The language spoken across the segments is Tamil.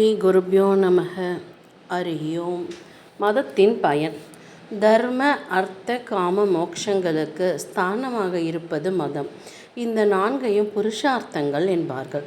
ஸ்ரீ குருப்யோ நமக. அறியோம் மதத்தின் பயன். தர்ம அர்த்த காம மோக்ஷங்களுக்கு ஸ்தானமாக இருப்பது மதம். இந்த நான்கையும் புருஷார்த்தங்கள் என்பார்கள்.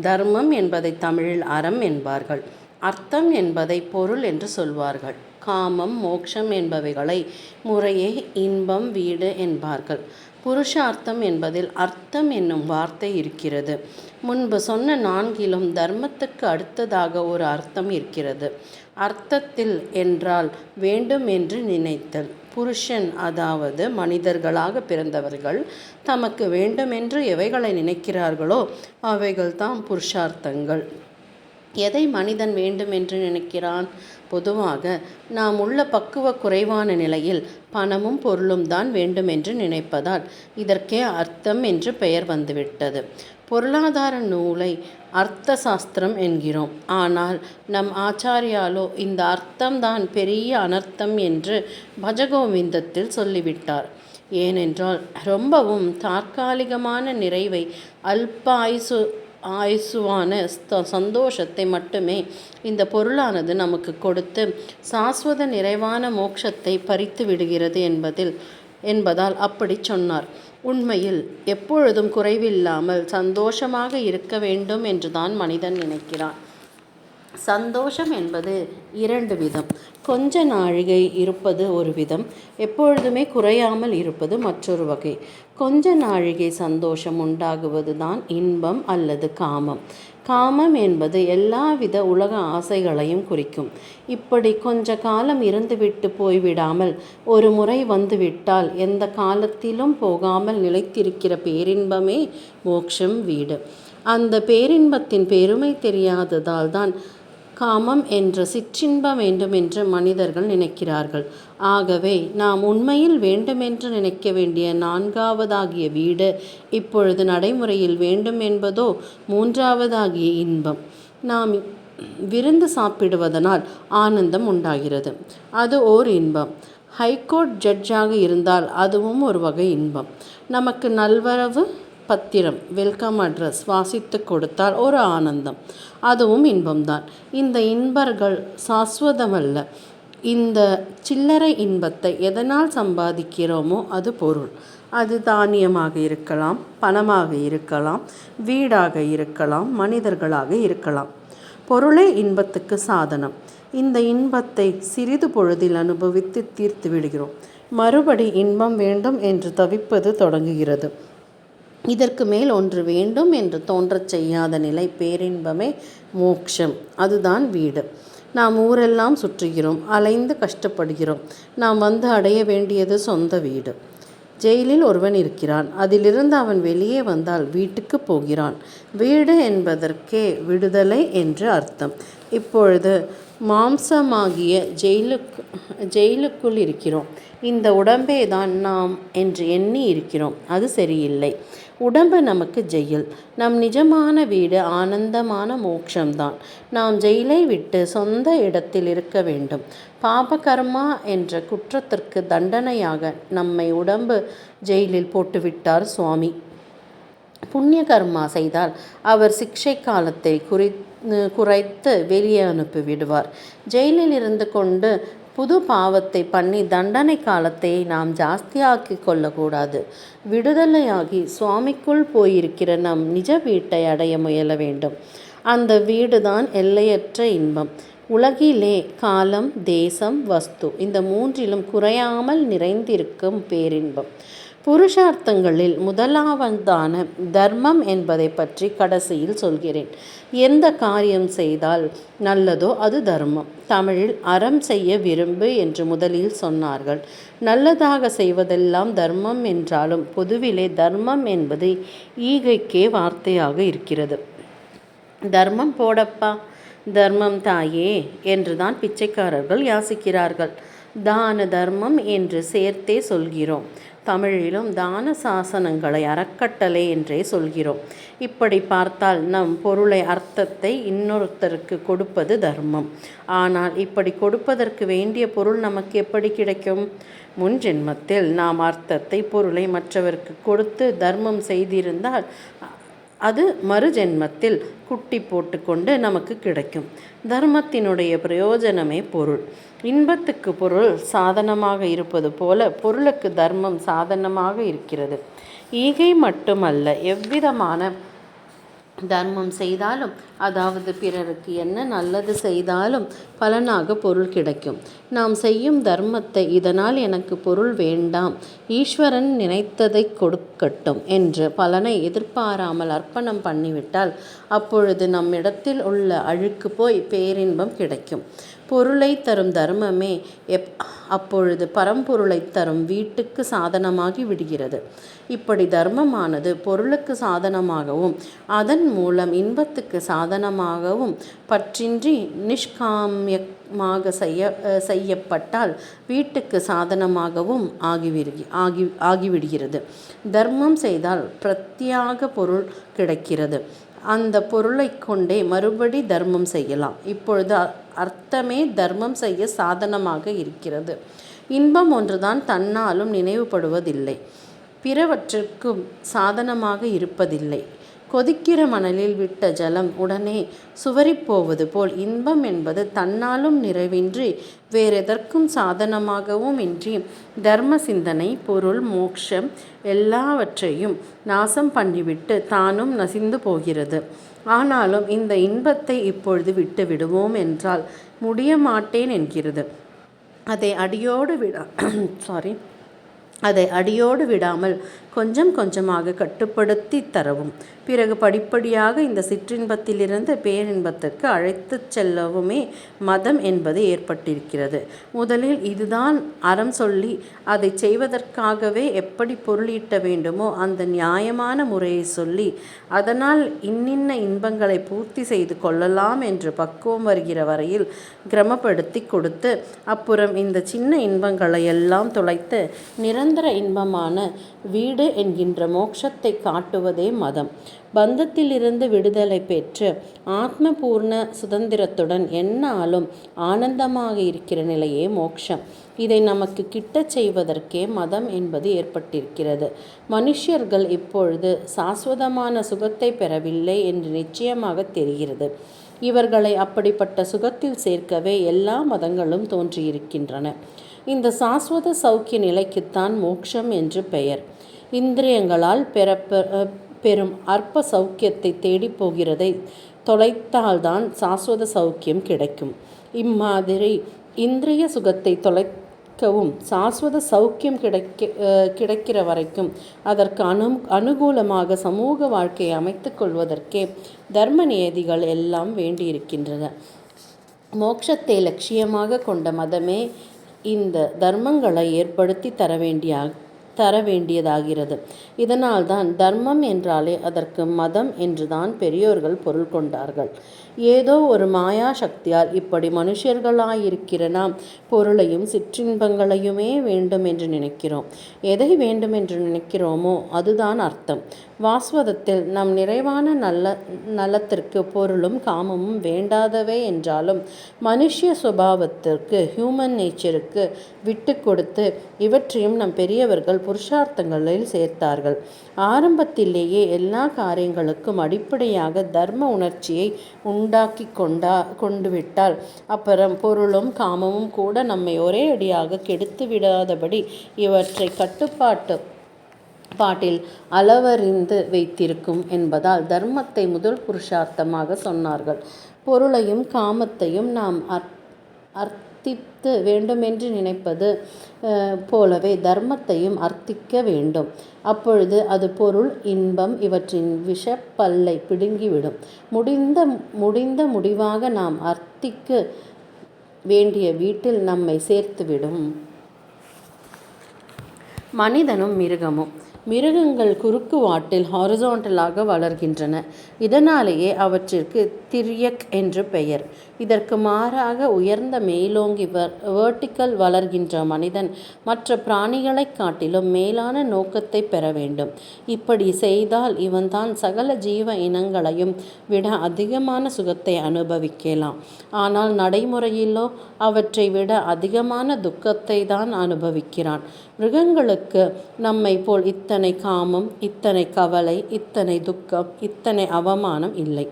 தர்மம் என்பதை தமிழில் அறம் என்பார்கள். அர்த்தம் என்பதை பொருள் என்று சொல்வார்கள். காமம் மோக்ஷம் என்பவைகளை முறையே இன்பம் வீடு என்பார்கள். புருஷார்த்தம் என்பதில் அர்த்தம் என்னும் வார்த்தை இருக்கிறது. முன்பு சொன்ன நான்கிலும் தர்மத்துக்கு அடுத்ததாக ஒரு அர்த்தம் இருக்கிறது. அர்த்தத்தில் என்றால் வேண்டும் என்று நினைத்தல். புருஷன் அதாவது மனிதர்களாக பிறந்தவர்கள் தமக்கு வேண்டுமென்று எவைகளை நினைக்கிறார்களோ அவைகள்தான் புருஷார்த்தங்கள். எதை மனிதன் வேண்டும் என்று நினைக்கிறான்? பொதுவாக நாம் உள்ள பக்குவ குறைவான நிலையில் பணமும் பொருளும் தான் வேண்டும் என்று நினைப்பதால் இதற்கே அர்த்தம் என்று பெயர் வந்துவிட்டது. பொருளாதார நூலை அர்த்த சாஸ்திரம் என்கிறோம். ஆனால் நம் ஆச்சாரியாலோ இந்த அர்த்தம்தான் பெரிய அனர்த்தம் என்று பஜகோவிந்தத்தில் சொல்லிவிட்டார். ஏனென்றால் ரொம்பவும் தற்காலிகமான நிறைவை அல்பாயுசு ஆயுசுவான சந்தோஷத்தை மட்டுமே இந்த பொருளானது நமக்கு கொடுத்து சாஸ்வத நிறைவான மோட்சத்தை பறித்து விடுகிறது என்பதில் என்பதால் அப்படி சொன்னார். உண்மையில் எப்பொழுதும் குறைவில்லாமல் சந்தோஷமாக இருக்க வேண்டும் என்றுதான் மனிதன் நினைக்கிறான். சந்தோஷம் என்பது இரண்டு விதம். கொஞ்ச நாழிகை இருப்பது ஒரு விதம் எப்பொழுதுமே குறையாமல் இருப்பது மற்றொரு வகை. கொஞ்ச நாழிகை சந்தோஷம் உண்டாகுவது தான் இன்பம் அல்லது காமம். காமம் என்பது எல்லாவித உலக ஆசைகளையும் குறிக்கும். இப்படி கொஞ்ச காலம் இருந்துவிட்டு போய்விடாமல் ஒரு முறை வந்துவிட்டால் எந்த காலத்திலும் போகாமல் நிலைத்திருக்கிற பேரின்பமே மோட்சம் வீடு. அந்த பேரின்பத்தின் பெருமை தெரியாததால் தான் காமம் என்ற சிற்றின்பம் வேண்டுமென்று மனிதர்கள் நினைக்கிறார்கள். ஆகவே நாம் உண்மையில் வேண்டுமென்று நினைக்க வேண்டிய நான்காவதாகிய வீடு இப்பொழுது நடைமுறையில் வேண்டும் என்பதோ மூன்றாவதாகிய இன்பம். நாம் விருந்து சாப்பிடுவதனால் ஆனந்தம் உண்டாகிறது. அது ஓர் இன்பம். ஹைகோர்ட் ஜட்ஜாக இருந்தால் அதுவும் ஒரு வகை இன்பம். நமக்கு நல்வரவு பத்திரம் வெல்கம் அட்ரஸ் வாசித்து கொடுத்தால் ஒரு ஆனந்தம். அதுவும் இன்பம்தான். இந்த இன்பர்கள் சாஸ்வதமல்ல. இந்த சில்லறை இன்பத்தை எதனால் சம்பாதிக்கிறோமோ அது பொருள். அது தானியமாக இருக்கலாம் பணமாக இருக்கலாம் வீடாக இருக்கலாம் மனிதர்களாக இருக்கலாம். பொருளே இன்பத்துக்கு சாதனம். இந்த இன்பத்தை சிறிது பொழுதில் அனுபவித்து தீர்த்து விடுகிறோம். மறுபடி இன்பம் வேண்டும் என்று தவிப்பது தொடங்குகிறது. இதற்கு மேல் ஒன்று வேண்டும் என்று தோன்றச் செய்யாத நிலை பேரின்பமே மோட்சம் அதுதான் வீடு. நாம் ஊரெல்லாம் சுற்றுகிறோம் அலைந்து கஷ்டப்படுகிறோம். நாம் வந்து அடைய வேண்டியது சொந்த வீடு. ஜெயிலில் ஒருவன் இருக்கிறான். அதிலிருந்து அவன் வெளியே வந்தால் வீட்டுக்கு போகிறான். வீடு என்பதற்கே விடுதலை என்று அர்த்தம். இப்பொழுது மாம்சமாகிய ஜெயிலுக்கு ஜெயிலுக்குள் இருக்கிறோம். இந்த உடம்பே தான் நாம் என்று எண்ணி இருக்கிறோம். அது சரியில்லை. உடம்பு நமக்கு ஜெயில். நம் நிஜமான வீடு ஆனந்தமான மோட்சம்தான். நாம் ஜெயிலை விட்டு சொந்த இடத்தில் இருக்க வேண்டும். பாபகர்மா என்ற குற்றத்திற்கு தண்டனையாக நம்மை உடம்பு ஜெயிலில் போட்டுவிட்டார் சுவாமி. புண்ணிய கர்மா செய்தால் அவர் சிக்ஷை காலத்தை குறித்து குறைத்து வெளியே அனுப்பி விடுவார் ஜெயிலில் இருந்து கொண்டு புது பாவத்தை பண்ணி தண்டனை காலத்தை நாம் ஜாஸ்தியாக்கி கொள்ளக்கூடாது. விடுதலையாகி சுவாமிக்குள் போயிருக்கிற நம் நிஜ வீட்டை அடைய முயல வேண்டும். அந்த வீடுதான் எல்லையற்ற இன்பம். உலகிலே காலம் தேசம் வஸ்து இந்த மூன்றிலும் குறையாமல் நிறைந்திருக்கும் பேரின்பம். புருஷார்த்தங்களில் முதலாவதான தர்மம் என்பதை பற்றி கடைசியில் சொல்கிறேன். எந்த காரியம் செய்தால் நல்லதோ அது தர்மம். தமிழில் அறம் செய்ய விரும்பு என்று முதலில் சொன்னார்கள். நல்லதாக செய்வதெல்லாம் தர்மம் என்றாலும் பொதுவிலே தர்மம் என்பது ஈகைக்கே வார்த்தையாக இருக்கிறது. தர்மம் போடப்பா தர்மம் தாயே என்றுதான் பிச்சைக்காரர்கள் யாசிக்கிறார்கள். தான தர்மம் என்று சேர்த்தே சொல்கிறோம். தமிழிலும் தான சாசனங்களை அறக்கட்டளை என்றே சொல்கிறோம். இப்படி பார்த்தால் நம் பொருளை அர்த்தத்தை இன்னொருத்தருக்கு கொடுப்பது தர்மம். ஆனால் இப்படி கொடுப்பதற்கு வேண்டிய பொருள் நமக்கு எப்படி கிடைக்கும்? முன் ஜென்மத்தில் நாம் அர்த்தத்தை பொருளை மற்றவருக்கு கொடுத்து தர்மம் செய்திருந்தால் அது மறு ஜென்மத்தில் குட்டி போட்டுக்கொண்டு நமக்கு கிடைக்கும். தர்மத்தினுடைய பிரயோஜனமே பொருள். இன்பத்துக்கு பொருள் சாதனமாக இருப்பது போல பொருளுக்கு தர்மம் சாதனமாக இருக்கிறது. ஈகை மட்டுமல்ல எவ்விதமான தர்மம் செய்தாலும் அதாவது பிறருக்கு என்ன நல்லது செய்தாலும் பலனாக பொருள் கிடைக்கும். நாம் செய்யும் தர்மத்தை இதனால் எனக்கு பொருள் வேண்டாம் ஈஸ்வரன் நினைத்ததை கொடுக்கட்டும் என்று பலனை எதிர்பாராமல் அர்ப்பணம் பண்ணிவிட்டால் அப்பொழுது நம்மிடத்தில் உள்ள அழுக்கு போய் பேரின்பம் கிடைக்கும். பொருளை தரும் தர்மமே எப் அப்பொழுது பரம்பொருளை தரும் வீட்டுக்கு சாதனமாகி விடுகிறது. இப்படி தர்மமானது பொருளுக்கு சாதனமாகவும் அதன் மூலம் இன்பத்துக்கு சாதனமாகவும் பற்றின்றி நிஷ்காமியமாக செய்ய செய்யப்பட்டால் வீட்டுக்கு சாதனமாகவும் ஆகிவிடுகி ஆகி ஆகிவிடுகிறது. தர்மம் செய்தால் பிரத்தியாக பொருள் கிடைக்கிறது. அந்த பொருளை கொண்டே மறுபடி தர்மம் செய்யலாம். இப்பொழுது அர்த்தமே தர்மம் செய்ய சாதனமாக இருக்கிறது. இன்பம் ஒன்றுதான் தன்னாலும் நினைவுபடுவதில்லை. பிறவற்றிற்கும் சாதனமாக இருப்பதில்லை. கொதிக்கிற மணலில் விட்ட ஜலம் உடனே சுவரிப்போவது போல் இன்பம் என்பது தன்னாலும் நிறைவின்றி வேறெதற்கும் சாதனமாகவும் இன்றி தர்ம சிந்தனை பொருள் மோட்சம் எல்லாவற்றையும் நாசம் பண்ணிவிட்டு தானும் நசிந்து போகிறது. ஆனாலும் இந்த இன்பத்தை இப்பொழுது விட்டு விடுவோம் என்றால் முடிய மாட்டேன் என்கிறது. அதை அடியோடு விட சாரி அதை அடியோடு விடாமல் கொஞ்சம் கொஞ்சமாக கட்டுப்படுத்தி தரவும். பிறகு படிப்படியாக இந்த சிற்றின்பத்திலிருந்து பேரின்பத்துக்கு அழைத்துச் செல்லவுமே மதம் என்பது ஏற்பட்டிருக்கிறது. முதலில் இதுதான் அறம் சொல்லி அதை செய்வதற்காகவே எப்படி பொருளீட்ட வேண்டுமோ அந்த நியாயமான முறையை சொல்லி அதனால் இன்னின்ன இன்பங்களை பூர்த்தி செய்து கொள்ளலாம் என்று பக்குவம் வருகிற வரையில் கிரமப்படுத்தி கொடுத்து அப்புறம் இந்த சின்ன இன்பங்களை எல்லாம் தொலைத்து நிரந்தர இன்பமான வீடு என்கின்ற மோட்சத்தை காட்டுவதே மதம். பந்தத்திலிருந்து விடுதலை பெற்று ஆத்மபூர்ண சுதந்திரத்துடன் என்னாலும் ஆனந்தமாக இருக்கிற நிலையே மோட்சம். இதை நமக்கு கிட்டச் செய்வதற்கே மதம் என்பது ஏற்பட்டிருக்கிறது. மனுஷர்கள் இப்பொழுது சாஸ்வதமான சுகத்தை பெறவில்லை என்று நிச்சயமாக தெரிகிறது. இவர்களை அப்படிப்பட்ட சுகத்தில் சேர்க்கவே எல்லா மதங்களும் தோன்றியிருக்கின்றன. இந்த சாஸ்வத சௌக்கிய நிலைக்குத்தான் மோட்சம் என்று பெயர். இந்திரியங்களால் பெறப்ப பெறும் அற்ப சௌக்கியத்தை தேடி போகிறதை தொலைத்தால்தான் சாஸ்வத சௌக்கியம் கிடைக்கும். இம்மாதிரி இந்திரிய சுகத்தை தொலைக்கவும் சாஸ்வத சௌக்கியம் கிடைக்க கிடைக்கிற வரைக்கும் அதற்கு அனு அனுகூலமாக சமூக வாழ்க்கையை அமைத்து கொள்வதற்கே தர்ம நியதிகள் எல்லாம் வேண்டியிருக்கின்றன. மோட்சத்தை லட்சியமாக கொண்ட மதமே இந்த தர்மங்களை ஏற்படுத்தி தர வேண்டிய தர வேண்டியதாகிறது இதனால்தான் தர்மம் என்றாலே அதற்கு மதம் என்றுதான் பெரியோர்கள் பொருள் கொண்டார்கள். ஏதோ ஒரு மாயா சக்தியால் இப்படி மனுஷர்களாயிருக்கிற நாம் பொருளையும் சிற்றின்பங்களையுமே வேண்டும் என்று நினைக்கிறோம். எதை வேண்டும் என்று நினைக்கிறோமோ அதுதான் அர்த்தம். வாஸ்வதத்தில் நம் நிறைவான நல்ல நலத்திற்கு பொருளும் காமமும் வேண்டாதவை என்றாலும் மனுஷ சுபாவத்திற்கு ஹியூமன் நேச்சருக்கு விட்டு கொடுத்து இவற்றையும் நம் பெரியவர்கள் புருஷார்த்தங்களில் சேர்த்தார்கள். ஆரம்பத்திலேயே எல்லா காரியங்களுக்கும் அடிப்படையாக தர்ம உணர்ச்சியை உண்டாக்கி கொண்டா கொண்டு விட்டால் அப்புறம் பொருளும் காமமும் கூட நம்மை ஒரே அடியாக கெடுத்து விடாதபடி இவற்றை கட்டுப்பாட்டு பாட்டில் அளவறிந்து வைத்திருக்கும் என்பதால் தர்மத்தை முதல் புருஷார்த்தமாக சொன்னார்கள். பொருளையும் காமத்தையும் நாம் அர்த்த அர்த்தித்து வேண்டுமென்று நினைப்பது போலவே தர்மத்தையும் அர்த்திக்க வேண்டும். அப்பொழுது அது பொருள் இன்பம் இவற்றின் விஷப்பல்லை பிடுங்கிவிடும். முடிந்த முடிந்த முடிவாக நாம் அர்த்திக்க வேண்டிய வீட்டில் நம்மை சேர்த்துவிடும். மனிதனும் மிருகமும். மிருகங்கள் குறுக்கு வாட்டில் ஹாரிசாண்டலாக வளர்கின்றன. இதனாலேயே அவற்றிற்கு திரியக் என்று பெயர். இதற்கு மாறாக உயர்ந்த மேலோங்கி வேர்டிக்கல் வளர்கின்ற மனிதன் மற்ற பிராணிகளைக் காட்டிலும் மேலான நோக்கத்தை பெற வேண்டும். இப்படி செய்தால் இவன்தான் சகல ஜீவ இனங்களையும் விட அதிகமான சுகத்தை அனுபவிக்கலாம். ஆனால் நடைமுறையிலோ அவற்றை விட அதிகமான துக்கத்தை தான் அனுபவிக்கிறான். மிருகங்களுக்கு நம்மை போல் இத்தனை இத்தனை காமம் இத்தனை கவலை இத்தனை துக்கம் இத்தனை அவமானம் இல்லை.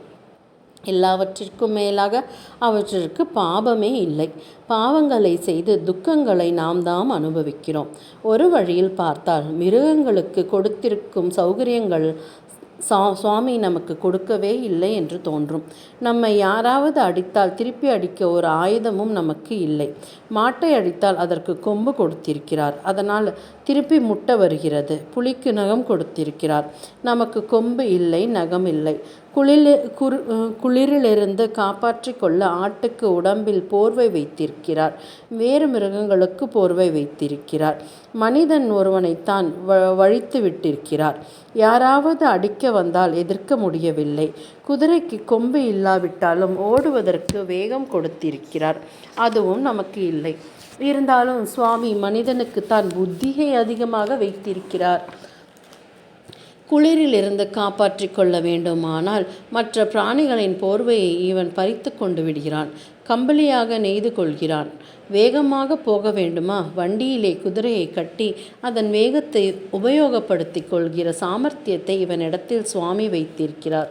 எல்லாவற்றிற்கும் மேலாக அவற்றிற்கு பாபமே இல்லை. பாவங்களை செய்து துக்கங்களை நாம் தாம் அனுபவிக்கிறோம். ஒரு வழியில் பார்த்தால் மிருகங்களுக்கு கொடுத்திருக்கும் சௌகரியங்கள் சா சுவாமி நமக்கு கொடுக்கவே இல்லை என்று தோன்றும். நம்மை யாராவது அடித்தால் திருப்பி அடிக்க ஒரு ஆயுதமும் நமக்கு இல்லை. மாட்டை அடித்தால் அதற்கு கொம்பு கொடுத்திருக்கிறார். அதனால் திருப்பி முட்டை வருகிறது. புலிக்கு நகம் கொடுத்திருக்கிறார். நமக்கு கொம்பு இல்லை நகம் இல்லை. குளிர் குரு குளிரிலிருந்து காப்பாற்றி கொள்ள ஆட்டுக்கு உடம்பில் போர்வை வைத்திருக்கிறார். வேறு மிருகங்களுக்கு போர்வை வைத்திருக்கிறார். மனிதன் ஒருவனைத்தான் வ வழித்து விட்டிருக்கிறார் யாராவது அடிக்க வந்தால் எதிர்க்க முடியவில்லை. குதிரைக்கு கொம்பு இல்லாவிட்டாலும் ஓடுவதற்கு வேகம் கொடுத்திருக்கிறார். அதுவும் நமக்கு இல்லை. இருந்தாலும் சுவாமி மனிதனுக்கு தான் புத்தியை அதிகமாக வைத்திருக்கிறார். குளிரிலிருந்து காப்பாற்றி கொள்ள வேண்டுமானால் மற்ற பிராணிகளின் போர்வையை இவன் பறித்து கொண்டு விடுகிறான். கம்பளியாக நெய்து கொள்கிறான். வேகமாக போக வேண்டுமா? வண்டியிலே குதிரையை கட்டி அதன் வேகத்தை உபயோகப்படுத்தி கொள்கிற சாமர்த்தியத்தை இவனிடத்தில் சுவாமி வைத்திருக்கிறார்.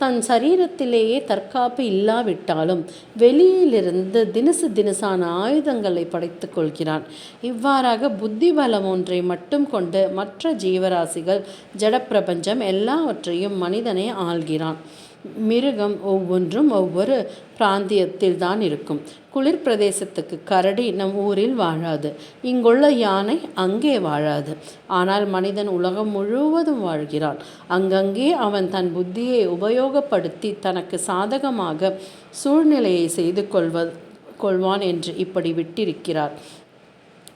தன் சரீரத்திலேயே தற்காப்பு இல்லாவிட்டாலும் வெளியிலிருந்து தினசு தினசான ஆயுதங்களை படைத்து கொள்கிறான். இவ்வாறாக புத்தி பலம் ஒன்றை மட்டும் கொண்டு மற்ற ஜீவராசிகள் ஜடப்பிரபஞ்சம் எல்லாவற்றையும் மனிதனை ஆள்கிறான். மிருகம் ஒவ்வொன்றும் ஒவ்வொரு பிராந்தியத்தில் தான் இருக்கும். குளிர் பிரதேசத்துக்கு கரடி நம் ஊரில் வாழாது. இங்குள்ள யானை அங்கே வாழாது. ஆனால் மனிதன் உலகம் முழுவதும் வாழ்கிறான். அங்கங்கே அவன் தன் புத்தியை உபயோகப்படுத்தி தனக்கு சாதகமாக சூழ்நிலையை செய்து கொள்வ கொள்வான் என்று இப்படி விட்டிருக்கிறார்.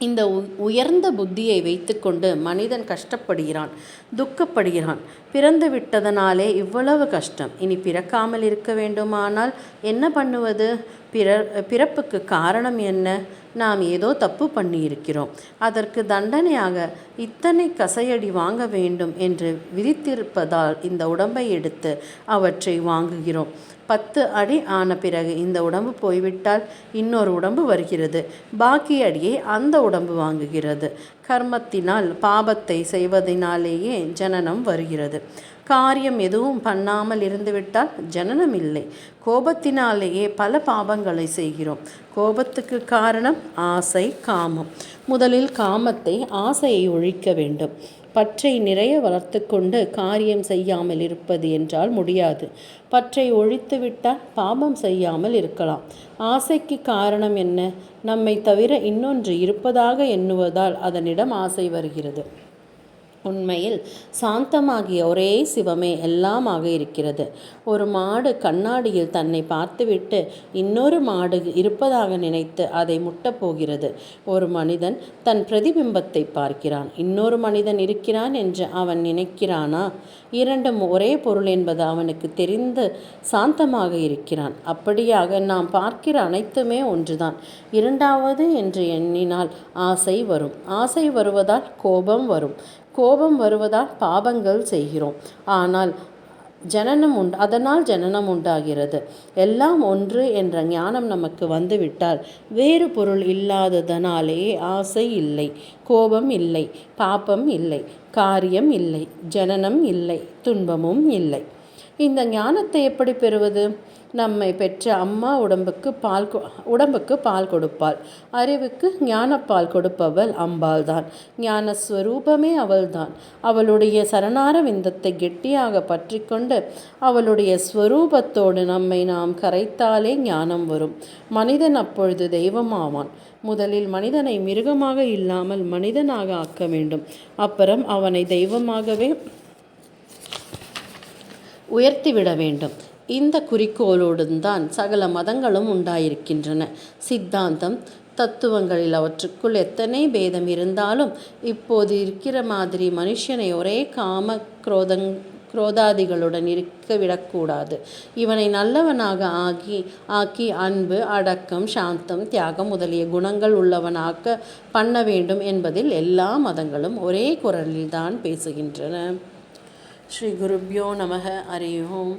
இந்த உயர்ந்த புத்தியை வைத்துக்கொண்டு மனிதன் கஷ்டப்படுகிறான் துக்கப்படுகிறான். பிறந்து விட்டதனாலே இவ்வளவு கஷ்டம். இனி பிறக்காமல் இருக்க வேண்டுமானால் என்ன பண்ணுவது? பிற பிறப்புக்கு காரணம் என்ன? நாம் ஏதோ தப்பு பண்ணியிருக்கிறோம். அதற்கு தண்டனையாக இத்தனை கசையடி வாங்க வேண்டும் என்று விதித்திருப்பதால் இந்த உடம்பை எடுத்து அவற்றை வாங்குகிறோம். பத்து அடி ஆன பிறகு இந்த உடம்பு போய்விட்டால் இன்னொரு உடம்பு வருகிறது. பாக்கி அடியை அந்த உடம்பு வாங்குகிறது. கர்மத்தினால் பாபத்தை செய்வதனாலேயே ஜனனம் வருகிறது. காரியம் எதுவும் பண்ணாமல் இருந்துவிட்டால் ஜனனம் இல்லை. கோபத்தினாலேயே பல பாவங்களை செய்கிறோம். கோபத்துக்கு காரணம் ஆசை காமம். முதலில் காமத்தை ஆசையை ஒழிக்க வேண்டும். பற்றை நிறைய வளர்த்து கொண்டு காரியம் செய்யாமல் இருப்பது என்றால் முடியாது. பற்றை ஒழித்துவிட்டால் பாபம் செய்யாமல் இருக்கலாம். ஆசைக்கு காரணம் என்ன? நம்மை தவிர இன்னொன்று இருப்பதாக எண்ணுவதால் அதனிடம் ஆசை வருகிறது. உண்மையில் சாந்தமாகிய ஒரே சிவமே எல்லாமாக இருக்கிறது. ஒரு மாடு கண்ணாடியில் தன்னை பார்த்துவிட்டு இன்னொரு மாடு இருப்பதாக நினைத்து அதை முட்டப் போகிறது. ஒரு மனிதன் தன் பிரதிபிம்பத்தை பார்க்கிறான். இன்னொரு மனிதன் இருக்கிறான் என்று அவன் நினைக்கிறானா? இரண்டும் ஒரே பொருள் என்பது அவனுக்கு தெரிந்து சாந்தமாக இருக்கிறான். அப்படியாக நாம் பார்க்கிற அனைத்துமே ஒன்றுதான். இரண்டாவது என்று எண்ணினால் ஆசை வரும். ஆசை வருவதால் கோபம் வரும். கோபம் வருவதால் பாபங்கள் செய்கிறோம். ஆனால் ஜனனம் உண்டு அதனால் ஜனனம் உண்டாகிறது. எல்லாம் ஒன்று என்ற ஞானம் நமக்கு வந்துவிட்டால் வேறு பொருள் இல்லாததனாலே ஆசை இல்லை கோபம் இல்லை பாப்பம் இல்லை காரியம் இல்லை ஜனனம் இல்லை துன்பமும் இல்லை. இந்த ஞானத்தை எப்படி பெறுவது? நம்மை பெற்ற அம்மா உடம்புக்கு பால் உடம்புக்கு பால் கொடுப்பாள். அறிவுக்கு ஞானப்பால் கொடுப்பவள் அம்பாள் தான் ஞானஸ்வரூபமே அவள்தான். அவளுடைய சரணார விந்தத்தை கெட்டியாக பற்றி கொண்டு அவளுடைய ஸ்வரூபத்தோடு நம்மை நாம் கரைத்தாலே ஞானம் வரும். மனிதன் அப்பொழுது தெய்வமாவான். முதலில் மனிதனை மிருகமாக இல்லாமல் மனிதனாக ஆக்க வேண்டும். அப்புறம் அவனை தெய்வமாகவே உயர்த்திவிட வேண்டும். இந்த குறிக்கோளுடன் தான் சகல மதங்களும் உண்டாயிருக்கின்றன. சித்தாந்தம் தத்துவங்களில் அவற்றுக்குள் எத்தனை பேதம் இருந்தாலும் இப்போது இருக்கிற மாதிரி மனுஷனை ஒரே காம குரோதங் குரோதாதிகளுடன் இருக்க விடக்கூடாது. இவனை நல்லவனாக ஆகி ஆக்கி அன்பு அடக்கம் சாந்தம் தியாகம் முதலிய குணங்கள் உள்ளவனாக்க பண்ண வேண்டும் என்பதில் எல்லா மதங்களும் ஒரே குரலில்தான் பேசுகின்றன. ஸ்ரீ குருப்யோ நமக. அறியோம்